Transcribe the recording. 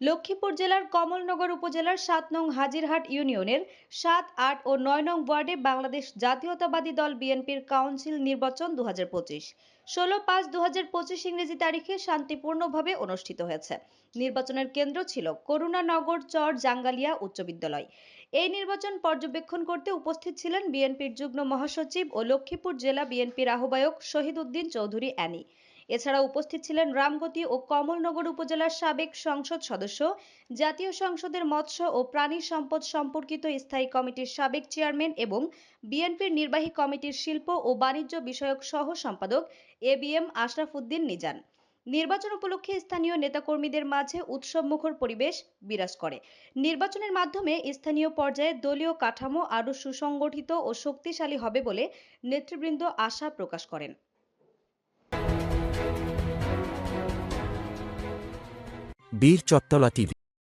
লক্ষ্মীপুর জেলার কমলনগর উপজেলার সাত নং হাজিরহাট ইউনিয়নের সাত, আট ও নয় নং ওয়ার্ডে বাংলাদেশ জাতীয়তাবাদী দল বিএনপির কাউন্সিল নির্বাচন দু হাজার পঁচিশ। ষোলো পাঁচ দু হাজার পঁচিশ ইংরেজি তারিখে শান্তিপূর্ণভাবে অনুষ্ঠিত হয়েছে। নির্বাচনের কেন্দ্র ছিল করুণানগর চর জাঙ্গালিয়া উচ্চ বিদ্যালয়। এই নির্বাচন পর্যবেক্ষণ করতে উপস্থিত ছিলেন বিএনপির যুগ্ম মহাসচিব ও লক্ষ্মীপুর জেলা বিএনপির আহ্বায়ক শহীদ উদ্দিন চৌধুরী অ্যানি। এছাড়া উপস্থিত ছিলেন রামগতি ও কমলনগর উপজেলার সাবেক সংসদ সদস্য, জাতীয় সংসদের মৎস্য ও প্রাণী সম্পদ সম্পর্কিত স্থায়ী কমিটির সাবেক চেয়ারম্যান এবং বিএনপির নির্বাহী কমিটির শিল্প ও বাণিজ্য বিষয়ক সহ সম্পাদক A B M Ashraf Uddin Nizan. নির্বাচন উপলক্ষে স্থানীয় নেতাকর্মীদের মাঝে উৎসবমুখর পরিবেশ বিরাজ করে। নির্বাচনের মাধ্যমে স্থানীয় পর্যায়ে দলীয় কাঠামো আরও সুসংগঠিত ও শক্তিশালী হবে বলে নেতৃবৃন্দ আশা প্রকাশ করেন। বীর চত্তলা টিভি